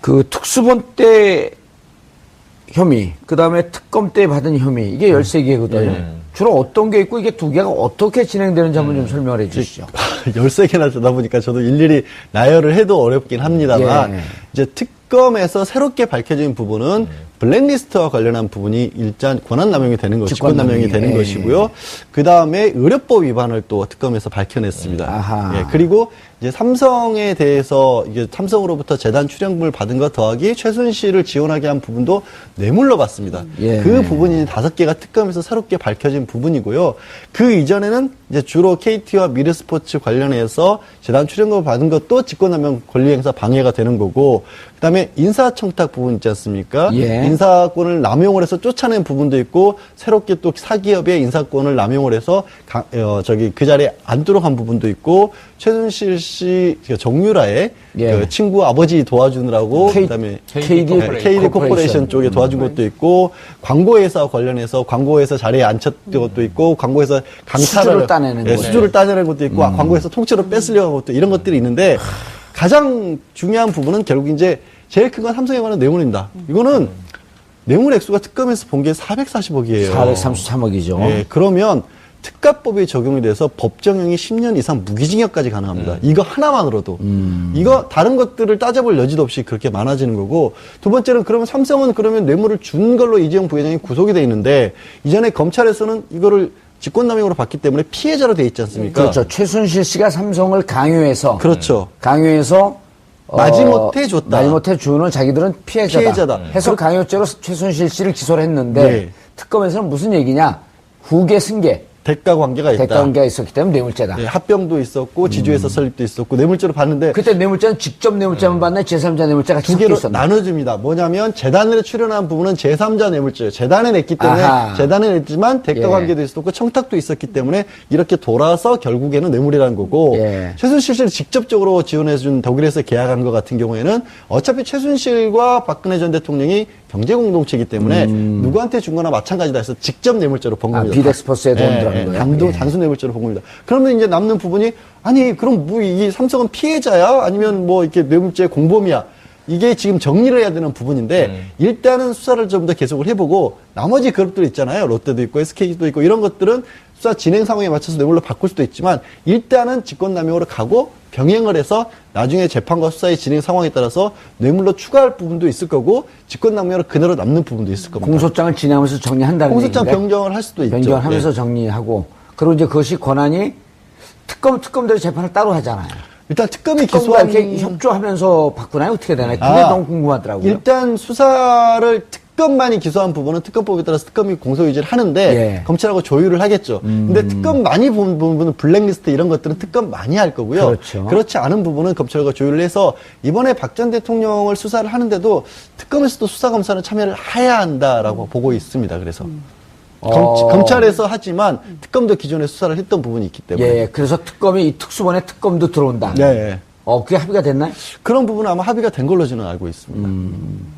그 특수본 때 혐의, 그 다음에 특검 때 받은 혐의, 이게 13개거든요. 주로 어떤 게 있고 이게 두 개가 어떻게 진행되는지 한번 좀 설명을 해 주시죠. 13개나 되다 보니까 저도 일일이 나열을 해도 어렵긴 합니다만, 예. 이제 특검에서 새롭게 밝혀진 부분은 블랙리스트와 관련한 부분이 일단 권한남용이 되는 것이고, 직권남용이 직권남용이, 되는 예. 것이고요. 그 다음에 의료법 위반을 또 특검에서 밝혀냈습니다. 아하. 예, 그리고 이제 삼성에 대해서 이게 삼성으로부터 재단 출연금을 받은 것 더하기 최순실을 지원하게 한 부분도 뇌물로 받습니다. 예. 그 부분이 다섯 개가 특검에서 새롭게 밝혀진 부분이고요. 그 이전에는 이제 주로 KT와 미르스포츠 관련해서 재단 출연금을 받은 것도 직권남용 권리행사 방해가 되는 거고, 그다음에 인사청탁 부분 있지 않습니까? 예. 인사권을 남용을 해서 쫓아낸 부분도 있고, 새롭게 또 사기업의 인사권을 남용을 해서 가- 어, 저기 그 자리에 앉도록 한 부분도 있고, 최순실 씨그 정유라의 예. 그 친구 아버지 도와주느라고 K- 그다음에 KD 네, KD 코퍼레이션 쪽에 도와준 것도 있고 광고회사 관련해서 광고회사 자리에 앉혔던 것도 있고 광고회사 강탈을 수주를 따내는 예. 수주를 따내는 것도 있고 아, 광고회사 통째로 뺏으려고 한 것도 이런 것들이 있는데 가장 중요한 부분은 결국 이제 제일 큰 건 삼성에 관한 뇌물입니다. 이거는 뇌물 액수가 특검에서 본 게 440억이에요. 433억이죠. 예, 그러면 특가법이 적용이 돼서 법정형이 10년 이상 무기징역까지 가능합니다. 이거 하나만으로도. 이거 다른 것들을 따져볼 여지도 없이 그렇게 많아지는 거고 두 번째는 그러면 삼성은 그러면 뇌물을 준 걸로 이재용 부회장이 구속이 돼 있는데 이전에 검찰에서는 이거를 직권남용으로 봤기 때문에 피해자로 돼 있지 않습니까? 그렇죠. 최순실 씨가 삼성을 강요해서 그렇죠. 강요해서 어, 마지못해 줬다. 마지못해 주는 자기들은 피해자다. 피해자다. 해서 강요죄로 최순실 씨를 기소를 했는데 네. 특검에서는 무슨 얘기냐? 후계 승계 대가 관계가 있다. 대가 관계가 있었기 때문에 뇌물죄다. 예, 합병도 있었고 지주회사 설립도 있었고 뇌물죄로 봤는데 그때 뇌물죄는 직접 뇌물죄만 받나 제3자 뇌물죄가 두 개로 있었나? 나눠줍니다. 뭐냐면 재단으로 출연한 부분은 제3자 뇌물죄예요. 재단에 냈기 때문에 아하. 재단에 냈지만 대가 예. 관계도 있었고 청탁도 있었기 때문에 이렇게 돌아서 결국에는 뇌물이라는 거고 예. 최순실 씨를 직접적으로 지원해준 독일에서 계약한 것 같은 경우에는 어차피 최순실과 박근혜 전 대통령이 경제 공동체이기 때문에 누구한테 준 거나 마찬가지다 해서 직접 뇌물죄로 본 음. 아, 겁니다. 비덱스퍼스에 돈 들어간 거예요? 단도, 예. 단순 뇌물죄로 본 겁니다. 그러면 이제 남는 부분이 아니 그럼 뭐 이 삼성은 피해자야 아니면 뭐 이렇게 뇌물죄 공범이야 이게 지금 정리를 해야 되는 부분인데 일단은 수사를 좀 더 계속을 해보고 나머지 그룹들 있잖아요 롯데도 있고 SK도 있고 이런 것들은 수사 진행 상황에 맞춰서 뇌물로 바꿀 수도 있지만 일단은 직권남용으로 가고 병행을 해서 나중에 재판과 수사의 진행 상황에 따라서 뇌물로 추가할 부분도 있을 거고 직권남용으로 그대로 남는 부분도 있을 겁니다. 공소장을 진행하면서 정리한다는 공소장 얘기인가요? 변경을 할 수도 있죠. 변경을 하면서 예. 정리하고 그리고 이제 그것이 권한이 특검 특검대로 재판을 따로 하잖아요. 일단 특검이 기소한 이렇게 협조하면서 바꾸나요? 어떻게 되나요? 그게 아, 너무 궁금하더라고요. 일단 수사를 특 검만이 기소한 부분은 특검법에 따라서 특검이 공소유지를 하는데 예. 음. 검찰하고 조율을 하겠죠. 근데 특검 많이 본 부분은 블랙리스트 이런 것들은 특검 많이 할 거고요. 그렇죠. 그렇지 않은 부분은 검찰과 조율을 해서 이번에 박 전 대통령을 수사를 하는데도 특검에서도 수사 검사는 참여를 해야 한다라고 보고 있습니다. 그래서 검, 어. 검 찰에서 하지만 특검도 기존에 수사를 했던 부분이 있기 때문에 예, 그래서 특검이 이 특수본에 특검도 들어온다. 네. 어, 그게 합의가 됐나요? 그런 부분은 아마 합의가 된 걸로 저는 알고 있습니다.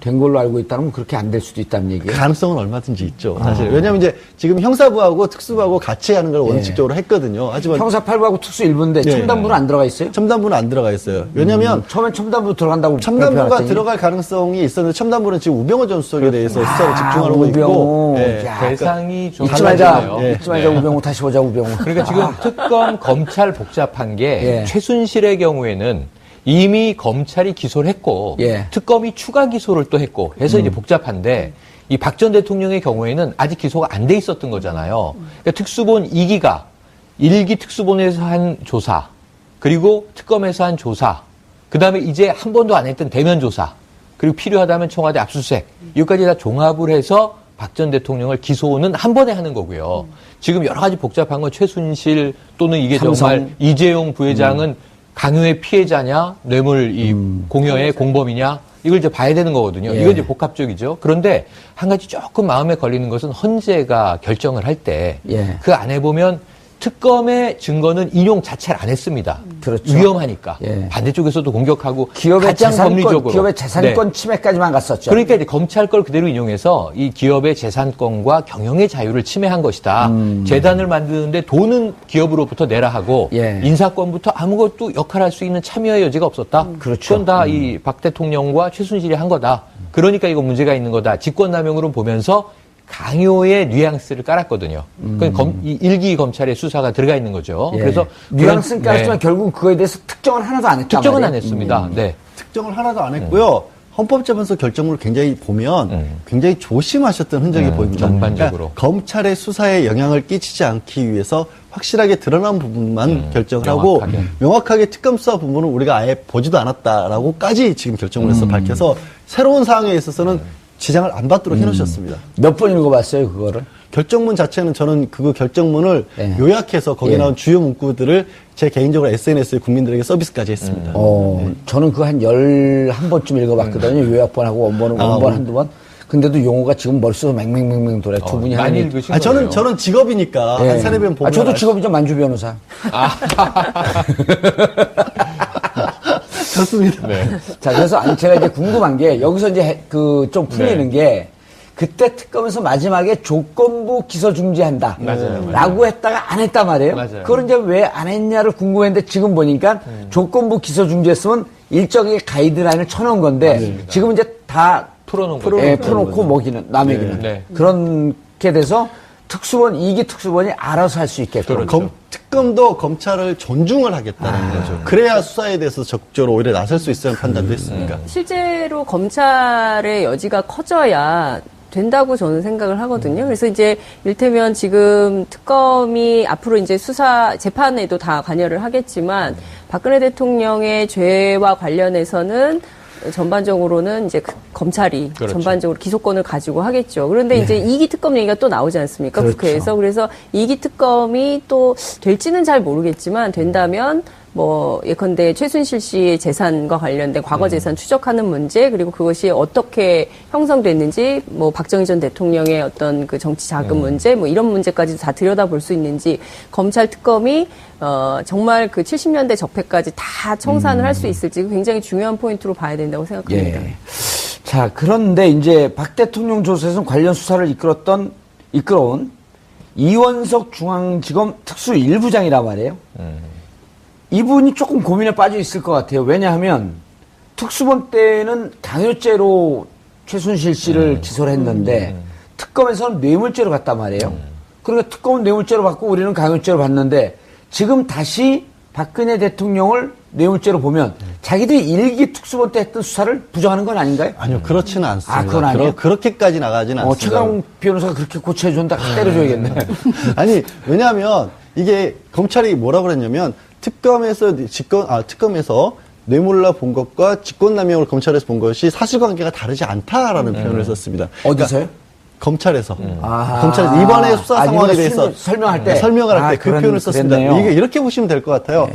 된 걸로 알고 있다면 그렇게 안 될 수도 있다는 얘기예요. 가능성은 얼마든지 있죠, 아. 사실. 왜냐면 이제 지금 형사부하고 특수부하고 같이 하는 걸 원칙적으로 했거든요. 하지만 예. 형사 8부하고 특수 1부인데 예. 첨단부는 안 들어가 있어요? 첨단부는 안 들어가 있어요. 왜냐면 처음엔 첨단부 들어간다고 첨단부가 들어갈 가능성이 있었는데 첨단부는 지금 우병호 전 수석에 대해서 수사를 아, 집중하고 있고 우병우. 예. 야, 대상이 좀 잊지 말자. 예. 잊지 말자. 우병우 다시 보자. 우병우. 그러니까 지금 특검 검찰 복잡한 게 예. 최순실의 경우에는 이미 검찰이 기소를 했고 예. 특검이 추가 기소를 또 했고 해서 이제 복잡한데 이 박 전 대통령의 경우에는 아직 기소가 안 돼 있었던 거잖아요. 그러니까 특수본 2기가 일기 특수본에서 한 조사 그리고 특검에서 한 조사 그다음에 이제 한 번도 안 했던 대면 조사 그리고 필요하다면 청와대 압수수색 이것까지 다 종합을 해서 박 전 대통령을 기소는 한 번에 하는 거고요. 지금 여러 가지 복잡한 건 최순실 또는 이게 삼성. 정말 이재용 부회장은 강요의 피해자냐, 뇌물 이 공여의 공범이냐, 이걸 이제 봐야 되는 거거든요. 예. 이건 이제 복합적이죠. 그런데 한 가지 조금 마음에 걸리는 것은 헌재가 결정을 할 때그 예. 안에 보면 특검의 증거는 인용 자체를 안 했습니다. 그렇죠. 위험하니까. 예. 반대쪽에서도 공격하고 기업의 가장 재산권, 법리적으로. 기업의 재산권 네. 침해까지만 갔었죠. 그러니까 이제 검찰 걸 그대로 인용해서 이 기업의 재산권과 경영의 자유를 침해한 것이다. 재단을 만드는데 돈은 기업으로부터 내라 하고 음. 예. 인사권부터 아무것도 역할할 수 있는 참여의 여지가 없었다. 그렇죠. 그건 다 이박 대통령과 최순실이 한 거다. 그러니까 이거 문제가 있는 거다. 직권남용으로 보면서 강요의 뉘앙스를 깔았거든요. 그 검, 이 일기 검찰의 수사가 들어가 있는 거죠. 예. 그래서 뉘앙스는 그런- 깔았지만 네. 결국 그거에 대해서 특정은 하나도 안 했단 특정은 말이에요. 안 했습니다. 네. 특정을 하나도 안 했고요. 헌법재판소 결정문을 굉장히 보면 음. 굉장히 조심하셨던 흔적이 음, 보입니다. 전반적으로. 그러니까 검찰의 수사에 영향을 끼치지 않기 위해서 확실하게 드러난 부분만 결정을 하고 음, 명확하게. 명확하게 특검 수사 부분은 우리가 아예 보지도 않았다라고까지 지금 결정문에서 음. 밝혀서 새로운 사항에 있어서는 지장을 안 받도록 해놓으셨습니다. 몇 번 읽어봤어요, 그거를? 결정문 자체는 저는 그 결정문을 네. 요약해서 거기에 예. 나온 주요 문구들을 제 개인적으로 SNS에 국민들에게 서비스까지 했습니다. 어, 저는 그거 한열 한 번쯤 읽어봤거든요. 요약본하고 원본은 아, 원본 음. 한두 번. 근데도 용어가 지금 머릿속에 맹맹맹맹 돌아요. 두 어, 분이 많이. 읽으신 아, 저는, 거예요. 저는 직업이니까 예. 한 세네 번 보면. 아, 저도 직업이죠. 만주 변호사. 좋습니다. 네. 자, 그래서 아니, 제가 이제 궁금한 게 여기서 이제 그 좀 풀리는 네. 게 그때 특검에서 마지막에 조건부 기소 중지한다. 맞아요, 맞아요. 라고 했다가 안 했단 말이에요. 맞아요. 그걸 이제 왜 안 했냐를 궁금했는데 지금 보니까 조건부 기소 중지했으면 일정의 가이드라인을 쳐놓은 건데 지금 이제 다 풀어놓은. 예, 풀어놓고 먹이는, 남에게는. 네. 그렇게 돼서 특수본, 이기 특수본이 알아서 할 수 있게끔. 그렇죠. 검, 특검도 검찰을 존중을 하겠다는 거죠. 그래야 수사에 대해서 적극적으로 오히려 나설 수 있다는 판단도 했으니까. 실제로 검찰의 여지가 커져야 된다고 저는 생각을 하거든요. 그래서 이제 일테면 지금 특검이 앞으로 이제 수사 재판에도 다 관여를 하겠지만 박근혜 대통령의 죄와 관련해서는 전반적으로는 이제 그 검찰이 그렇죠. 전반적으로 기소권을 가지고 하겠죠. 그런데 이제 이기 특검 얘기가 또 나오지 않습니까? 그렇죠. 국회에서. 그래서 이기 특검이 또 될지는 잘 모르겠지만 된다면 뭐 예컨대 최순실 씨의 재산과 관련된 과거 재산 추적하는 문제 그리고 그것이 어떻게 형성됐는지 뭐 박정희 전 대통령의 어떤 그 정치 자금 문제 뭐 이런 문제까지 다 들여다볼 수 있는지 검찰 특검이 어 정말 그 70년대 적폐까지 다 청산을 할 수 있을지 굉장히 중요한 포인트로 봐야 된다고 생각합니다. 예. 자, 그런데 이제 박 대통령 조사에서 관련 수사를 이끌었던, 이끌어온 이원석 중앙지검 특수 일부장이란 말이에요. 이분이 조금 고민에 빠져 있을 것 같아요. 왜냐하면 특수본 때는 강요죄로 최순실 씨를 기소를 했는데 특검에서는 뇌물죄로 갔단 말이에요. 그러니까 특검은 뇌물죄로 받고 우리는 강요죄로 받는데 지금 다시 박근혜 대통령을 뇌물죄로 보면 자기들이 일기 특수본 때 했던 수사를 부정하는 건 아닌가요? 아니요, 그렇지는 않습니다. 아, 그건 아니에요? 그렇게까지 나가지는 어, 않습니다. 최강 변호사가 그렇게 고쳐준다. 때려줘야겠네. 아니 왜냐하면 이게 검찰이 뭐라 그랬냐면 특검에서 직권 아 특검에서 뇌물라 본 것과 직권남용을 검찰에서 본 것이 사실관계가 다르지 않다라는 표현을 썼습니다. 어디서요? 검찰에서 아하. 검찰에서 이번에 수사 아, 상황에 이번에 대해서 설명- 설명할 때? 설명을 할 아, 때그 표현을 썼습니다. 이게 이렇게 보시면 될 것 같아요.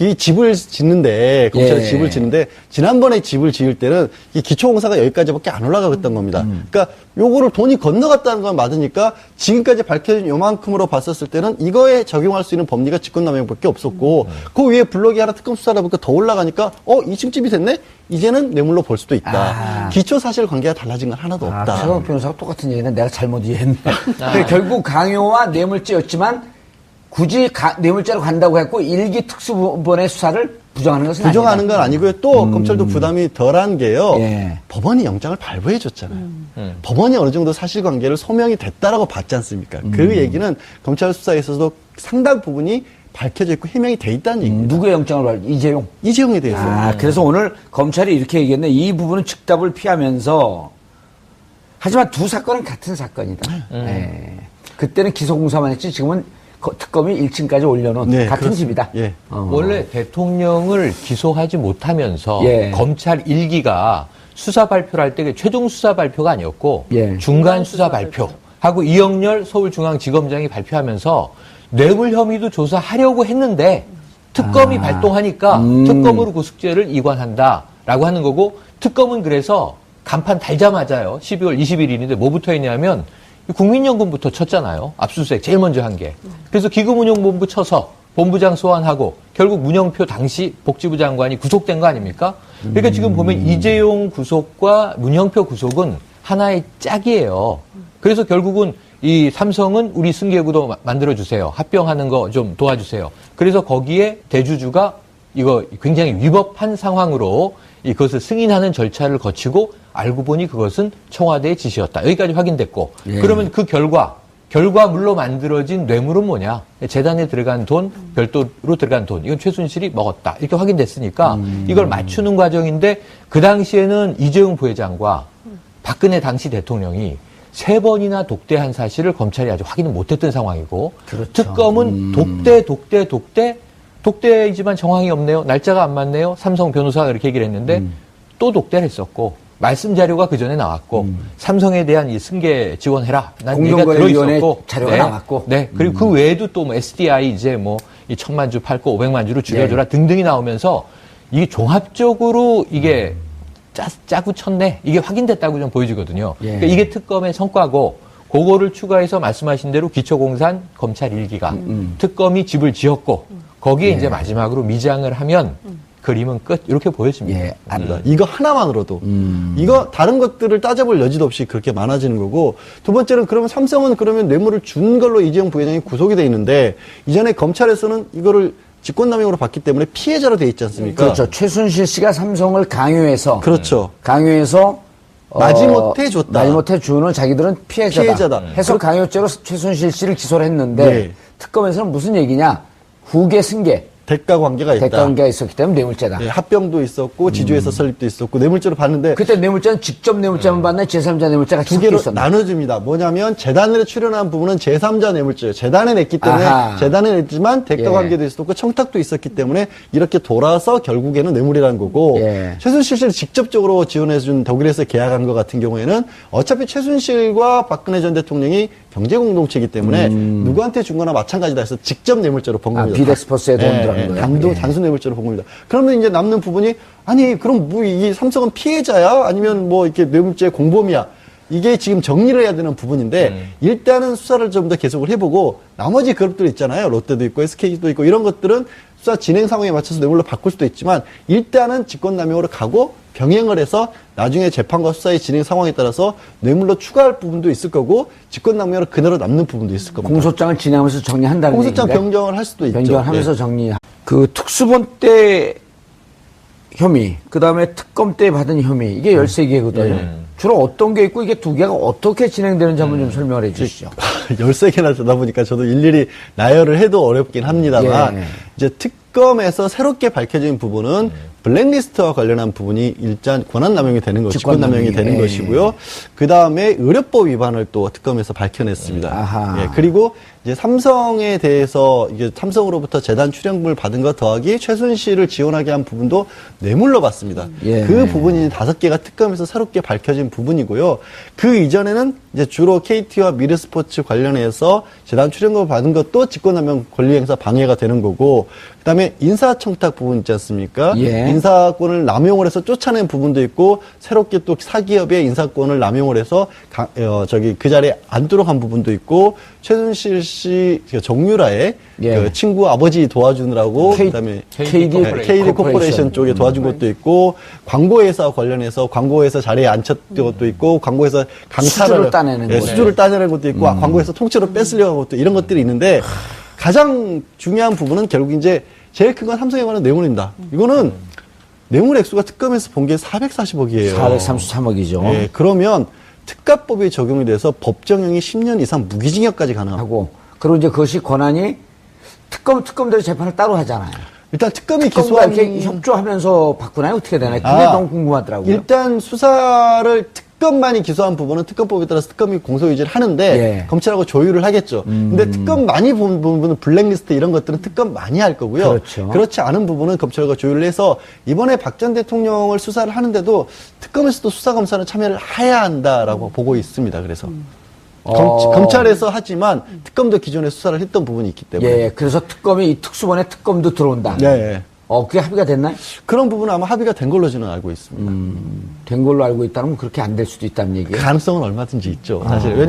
이 집을 짓는데 검찰이 예. 집을 짓는데 지난번에 집을 지을 때는 이 기초공사가 여기까지밖에 안 올라가겠던 겁니다. 음. 그러니까 요거를 돈이 건너갔다는 건 맞으니까 지금까지 밝혀진 요만큼으로 봤었을 때는 이거에 적용할 수 있는 법리가 직권남용밖에 없었고 음. 그 위에 블록이 하나 특검 수사를 보니까 더 올라가니까 어 2층 집이 됐네 이제는 뇌물로 볼 수도 있다. 아. 기초 사실 관계가 달라진 건 하나도 아, 없다. 최강 변호사가 똑같은 얘기는 내가 잘못 이해했네. 그러니까 결국 강요와 뇌물죄였지만 굳이 가- 뇌물죄로 간다고 했고 일기 특수본의 수사를 부정하는 것은 부정하는 아니다. 건 아니고요. 또 검찰도 부담이 덜한 게요. 예. 법원이 영장을 발부해 줬잖아요. 음. 법원이 어느 정도 사실관계를 소명이 됐다라고 봤지 않습니까? 그 얘기는 검찰 수사에 있어서도 상당 부분이 밝혀져 있고 해명이 돼 있다는 얘기입니다. 누구의 영장을 발 이재용. 이재용에 대해서. 아, 그래서 오늘 검찰이 이렇게 얘기했네. 이 부분은 즉답을 피하면서 하지만 두 사건은 같은 사건이다. 예. 그때는 기소공사만 했지 지금은 거- 특검이 1층까지 올려놓은 네, 같은 그렇습니다. 집이다. 예. 어. 원래 대통령을 기소하지 못하면서 예. 검찰 일기가 수사 발표를 할 때 최종 수사 발표가 아니었고 예. 중간 수사 발표 하고 이영렬 서울중앙지검장이 발표하면서 뇌물 혐의도 조사하려고 했는데 특검이 아. 발동하니까 음. 특검으로 그 숙제를 이관한다라고 하는 거고 특검은 그래서 간판 달자마자요 12월 21일인데 뭐부터 했냐면 국민연금부터 쳤잖아요. 압수수색 제일 먼저 한 게. 그래서 기금운용본부 쳐서 본부장 소환하고 결국 문영표 당시 복지부 장관이 구속된 거 아닙니까? 그러니까 지금 보면 이재용 구속과 문영표 구속은 하나의 짝이에요. 그래서 결국은 이 삼성은 우리 승계구도 마- 만들어주세요. 합병하는 거 좀 도와주세요. 그래서 거기에 대주주가 이거 굉장히 위법한 상황으로 이것을 승인하는 절차를 거치고 알고 보니 그것은 청와대의 지시였다. 여기까지 확인됐고 예. 그러면 그 결과 결과물로 만들어진 뇌물은 뭐냐? 재단에 들어간 돈, 별도로 들어간 돈, 이건 최순실이 먹었다. 이렇게 확인됐으니까 이걸 맞추는 과정인데 그 당시에는 이재용 부회장과 박근혜 당시 대통령이 세 번이나 독대한 사실을 검찰이 아직 확인을 못했던 상황이고 그렇죠. 특검은 독대, 독대, 독대, 독대이지만 정황이 없네요. 날짜가 안 맞네요. 삼성 변호사가 이렇게 얘기를 했는데 음. 또 독대를 했었고 말씀 자료가 그 전에 나왔고 삼성에 대한 이 승계 지원해라. 난 얘기가 음. 공정거래위원회 들어 있었고 자료가 나왔고. 네. 그리고 그 외에도 또 뭐 SDI 이제 뭐 이 천만 주 팔고 오백만 주로 줄여줘라 네. 등등이 나오면서 이게 종합적으로 이게 짜, 짜고 쳤네. 이게 확인됐다고 좀 보여지거든요. 예. 그러니까 이게 특검의 성과고 그거를 추가해서 말씀하신 대로 기초공산 검찰 일기가 음, 특검이 집을 지었고 거기에 예. 이제 마지막으로 미장을 하면 그림은 끝 이렇게 보여집니다. 예. 아, 합니다. 이거 하나만으로도 이거 다른 것들을 따져볼 여지도 없이 그렇게 많아지는 거고 두 번째는 그러면 삼성은 그러면 뇌물을 준 걸로 이재용 부회장이 구속이 돼 있는데 이전에 검찰에서는 이거를 직권남용으로 봤기 때문에 피해자로 돼 있지 않습니까? 그렇죠. 최순실 씨가 삼성을 강요해서 그렇죠. 강요해서 어, 마지못해 줬다. 마지못해 주는 자기들은 피해자다. 피해자다. 해서 강요죄로 최순실 씨를 기소를 했는데 네. 특검에서는 무슨 얘기냐? 후계 승계 대가 관계가 있다. 대가 관계가 있었기 때문에 뇌물죄다. 예, 합병도 있었고 지주회사 설립도 있었고 뇌물죄로 봤는데 그때 뇌물죄는 직접 뇌물죄만 받나 제3자 뇌물죄가 두 개로 있었나? 나눠줍니다. 뭐냐면 재단으로 출연한 부분은 제3자 뇌물죄예요. 재단에 냈기 때문에 아하. 재단에 냈지만 대가 예. 관계도 있었고 청탁도 있었기 때문에 이렇게 돌아서 결국에는 뇌물이라는 거고 예. 최순실 씨를 직접적으로 지원해준 독일에서 계약한 것 같은 경우에는 어차피 최순실과 박근혜 전 대통령이 경제 공동체이기 때문에 누구한테 준 거나 마찬가지다 해서 직접 뇌물죄로 본 음. 아, 겁니다. 비덱스퍼스에 돈 예, 들어간 예, 거예요? 단독 예. 단순 뇌물죄로 본 겁니다. 그러면 이제 남는 부분이 아니 그럼 뭐 이 삼성은 피해자야 아니면 뭐 이렇게 뇌물죄 공범이야 이게 지금 정리를 해야 되는 부분인데 일단은 수사를 좀 더 계속을 해보고 나머지 그룹들 있잖아요 롯데도 있고 SK도 있고 이런 것들은 수사 진행 상황에 맞춰서 뇌물로 바꿀 수도 있지만 일단은 직권남용으로 가고 병행을 해서 나중에 재판과 수사의 진행 상황에 따라서 뇌물로 추가할 부분도 있을 거고 직권남용으로 그대로 남는 부분도 있을 겁니다. 공소장을 진행하면서 정리한다는 공소장 얘기인데 변경을 할 수도 있죠. 변경하면서 예. 정리. 그 특수본 때 혐의, 그 다음에 특검 때 받은 혐의, 이게 13개거든요. 주로 어떤 게 있고 이게 두 개가 어떻게 진행되는지 한번 좀 설명을 해 주시죠. 13개나 되다 보니까 저도 일일이 나열을 해도 어렵긴 합니다만 예. 이제 특검에서 새롭게 밝혀진 부분은 블랙리스트와 관련한 부분이 일단 권한남용이 되는 것, 직권남용이 직권남용이, 되는 예. 것이고요. 그 다음에 의료법 위반을 또 특검에서 밝혀냈습니다. 아하. 예, 그리고 이제 삼성에 대해서 이게 삼성으로부터 재단 출연금을 받은 것 더하기 최순실을 지원하게 한 부분도 뇌물로 받습니다. 예. 그 부분이 다섯 개가 특검에서 새롭게 밝혀진 부분이고요. 그 이전에는 이제 주로 KT와 미르스포츠 관련해서 재단 출연금을 받은 것도 직권남용 권리행사 방해가 되는 거고, 그다음에 인사청탁 부분 있지 않습니까? 예. 인사권을 남용을 해서 쫓아낸 부분도 있고, 새롭게 또 사기업의 인사권을 남용을 해서 가- 어, 저기 그 자리에 앉도록 한 부분도 있고, 최순실 씨그 정유라의 예. 그 친구 아버지 도와주느라고 K- 그다음에 KD 네, 코퍼레이션. KD 코퍼레이션 쪽에 도와준 것도 있고 광고회사 관련해서 광고회사 자리에 앉혔던 것도 있고 광고회사 수주를 따내는 예. 수주를 따내는 것도 있고 아, 광고회사 통째로 뺏으려고 한 것도 이런 것들이 있는데 가장 중요한 부분은 결국 이제 제일 큰 건 삼성에 관한 뇌물입니다. 이거는 뇌물 액수가 특검에서 본 게 440억이에요. 433억이죠. 예, 그러면 특가법이 적용이 돼서 법정형이 10년 이상 무기징역까지 가능하고 하고 그리고 이제 그것이 권한이 특검 특검대로 재판을 따로 하잖아요. 일단 특검이 기소한 이렇게 협조하면서 바꾸나요? 어떻게 되나요? 그게 아, 너무 궁금하더라고요. 일단 수사를 특 검만이 기소한 부분은 특검법에 따라서 특검이 공소유지를 하는데 예. 음. 검찰하고 조율을 하겠죠. 근데 특검 많이 본 부분은 블랙리스트 이런 것들은 특검 많이 할 거고요. 그렇죠. 그렇지 않은 부분은 검찰과 조율을 해서 이번에 박 전 대통령을 수사를 하는데도 특검에서도 수사 검사는 참여를 해야 한다라고 보고 있습니다. 그래서 검, 어. 검 찰에서 하지만 특검도 기존에 수사를 했던 부분이 있기 때문에 예, 그래서 특검이 이 특수본에 특검도 들어온다. 네, 예. 어, 그게 합의가 됐나요? 그런 부분은 아마 합의가 된 걸로 저는 알고 있습니다. 된 걸로 알고 있다면 그렇게 안 될 수도 있다는 얘기예요. 가능성은 얼마든지 있죠. 사실 왜냐면